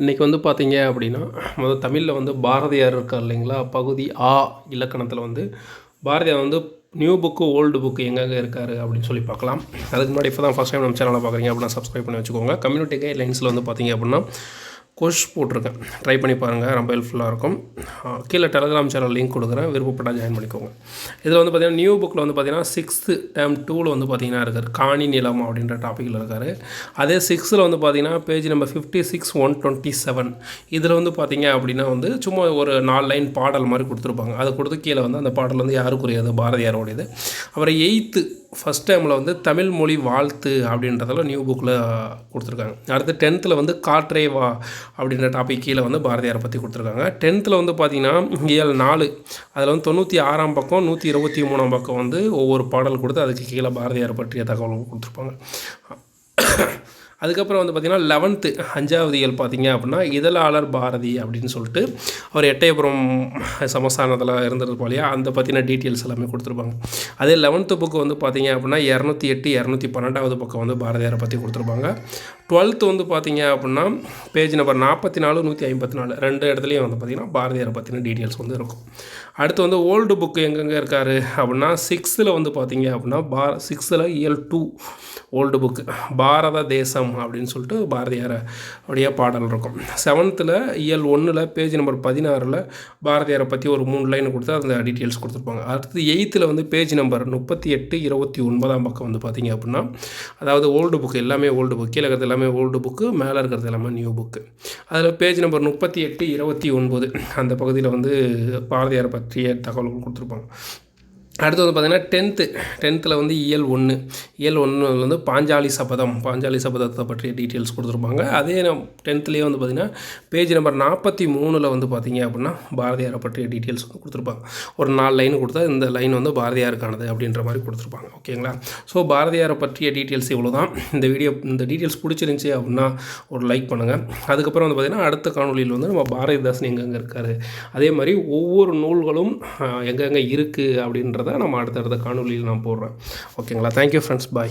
இன்றைக்கி வந்து பார்த்தீங்க அப்படின்னா முதல் தமிழில் வந்து பாரதியார் இருக்கார் இல்லைங்களா? பகுதி ஆ இலக்கணத்தில் வந்து பாரதியார் வந்து நியூ புக்கு ஓல்டு புக்கு எங்கெங்கே இருக்கார் அப்படின்னு சொல்லி பார்க்கலாம். அதுக்கு முன்னாடி இப்போ தான் ஃபஸ்ட் டைம் நம்ம சேனலை பார்க்குறீங்க அப்படின்னா சப்ஸ்கிரைப் பண்ணி வச்சுக்கோங்க. கம்யூனிட்டி கைட்லைன்ஸில் வந்து பார்த்தீங்க அப்படின்னா கோஷ் போட்டிருக்கேன். ட்ரை பண்ணி பாருங்கள் ரொம்ப ஹெல்ப்ஃபுல்லாக இருக்கும். கீழே டெலகிராம் சேனல் லிங்க் கொடுக்குறேன் விருப்பப்பட்டால் ஜாயின் பண்ணிக்கோங்க. இதில் வந்து பார்த்தீங்கன்னா நியூ புக்கில் வந்து பார்த்தீங்கன்னா சிக்ஸ்த்து டேம் டூவில் வந்து பார்த்தீங்கன்னா இருக்கார் காணி நிலம் அப்படின்ற டாப்பிக்கில் இருக்கார். அதே சிக்ஸில் வந்து பார்த்தீங்கன்னா page number fifty six one twenty seven இதில் வந்து பார்த்தீங்க அப்படின்னா வந்து சும்மா ஒரு நாலு லைன் பாடல் மாதிரி கொடுத்துருப்பாங்க. அதை கொடுத்து கீழே வந்து அந்த பாடல் வந்து யாருக்குரியது? பாரதியாரோடையது. அப்புறம் எயித்து ஃபஸ்ட் டைமில் வந்து தமிழ் மொழி வாழ்த்து அப்படின்றதெல்லாம் நியூ புக்கில் கொடுத்துருக்காங்க. அடுத்து டென்த்தில் வந்து காற்றே வா அப்படின்ற டாபிக் கீழே வந்து பாரதியாரை பற்றி கொடுத்துருக்காங்க. டென்த்தில் வந்து பார்த்திங்கன்னா இயல் நாலு அதில் வந்து தொண்ணூற்றி ஆறாம் பக்கம் நூற்றி இருபத்தி மூணாம் பக்கம் வந்து ஒவ்வொரு பாடல் கொடுத்து அதுக்கு கீழே பாரதியார் பற்றிய தகவல் கொடுத்துருப்பாங்க. அதுக்கப்புறம் வந்து பார்த்திங்கன்னா லெவன்த்து அஞ்சாவது இயல் பார்த்தீங்க அப்படின்னா இதழாளர் பாரதி அப்படின்னு சொல்லிட்டு அவர் எட்டயபுரம் சமஸ்தானத்தில் இருந்தது போலையா அந்த பற்றின டீட்டெயில்ஸ் எல்லாமே கொடுத்துருப்பாங்க. அதே லெவன்த்து புக்கு வந்து பார்த்தீங்க அப்படின்னா இரநூத்தி எட்டு இரநூத்தி பன்னெண்டாவது பக்கம் வந்து பாரதியாரை பற்றி கொடுத்துருப்பாங்க. டுவெல்த்து வந்து பார்த்தீங்க அப்படின்னா பேஜ் நம்பர் நாற்பத்தி நாலு நூற்றி ஐம்பத்தி நாலு ரெண்டு இடத்துலையும் வந்து பார்த்திங்கன்னா பாரதியாரை பற்றின டீட்டெயில்ஸ் வந்து இருக்கும். அடுத்து வந்து ஓல்டு புக்கு எங்கெங்கே இருக்கார் அப்படின்னா சிக்ஸ்த்தில் வந்து பார்த்தீங்க அப்படின்னா பா சிக்ஸ்த்தில் இயல் டூ ஓல்டு புக்கு பாரத தேசம் அப்படின்னு சொல்லிட்டு பாரதியார் உடைய பாடல் இருக்கும். செவன்த்தில் இயல் ஒன்றில் பேஜ் நம்பர் பதினாறில் பாரதியாரை பற்றி ஒரு மூணு லைன் கொடுத்து அந்த டீட்டெயில்ஸ் கொடுத்துருப்பாங்க. அடுத்து எயித்தில் வந்து பேஜ் நம்பர் முப்பத்தி எட்டு இருபத்தி ஒன்பதாம் பக்கம் வந்து பார்த்தீங்க அப்படின்னா அதாவது ஓல்டு புக்கு எல்லாமே ஓல்டு புக் கீழே இருக்கிறது எல்லாமே ஓல்டு புக்கு மேலே இருக்கிறது எல்லாமே நியூ புக்கு அதில் பேஜ் நம்பர் முப்பத்தி எட்டு இருபத்தி ஒன்பது அந்த பகுதியில் வந்து பாரதியாரை பற்றிய தகவல்கள் கொடுத்துருப்பாங்க. அடுத்து வந்து பார்த்திங்கன்னா டென்த்து டென்த்தில் வந்து இயல் ஒன்று இயல் ஒன்று வந்து பாஞ்சாலி சபதம் பாஞ்சாலி சபதத்தை பற்றிய டீட்டெயில்ஸ் கொடுத்துருப்பாங்க. அதே டென்த்துலேயே வந்து பார்த்திங்கன்னா பேஜ் நம்பர் நாற்பத்தி மூணில் வந்து பார்த்திங்க அப்படின்னா பாரதியாரை பற்றிய டீட்டெயில்ஸ் வந்து கொடுத்துருப்பாங்க. ஒரு நாலு லைன் கொடுத்தா இந்த லைன் வந்து பாரதியாருக்கானது அப்படின்ற மாதிரி கொடுத்துருப்பாங்க. ஓகேங்களா ஸோ பாரதியாரை பற்றிய டீட்டெயில்ஸ் இவ்வளோ தான் இந்த வீடியோ இந்த டீட்டெயில்ஸ் பிடிச்சிருந்துச்சி அப்படின்னா ஒரு லைக் பண்ணுங்கள் அதுக்கப்புறம் வந்து பார்த்திங்கன்னா அடுத்த காணொலியில் வந்து நம்ம பாரதிதாசன் எங்கெங்கே இருக்கார்? அதே மாதிரி ஒவ்வொரு நூல்களும் எங்கெங்கே இருக்குது அப்படின்ற அப்படின்றத நம்ம அடுத்தடுத்த காணொலியில் நான் போடுறேன். ஓகேங்களா? Thank you friends bye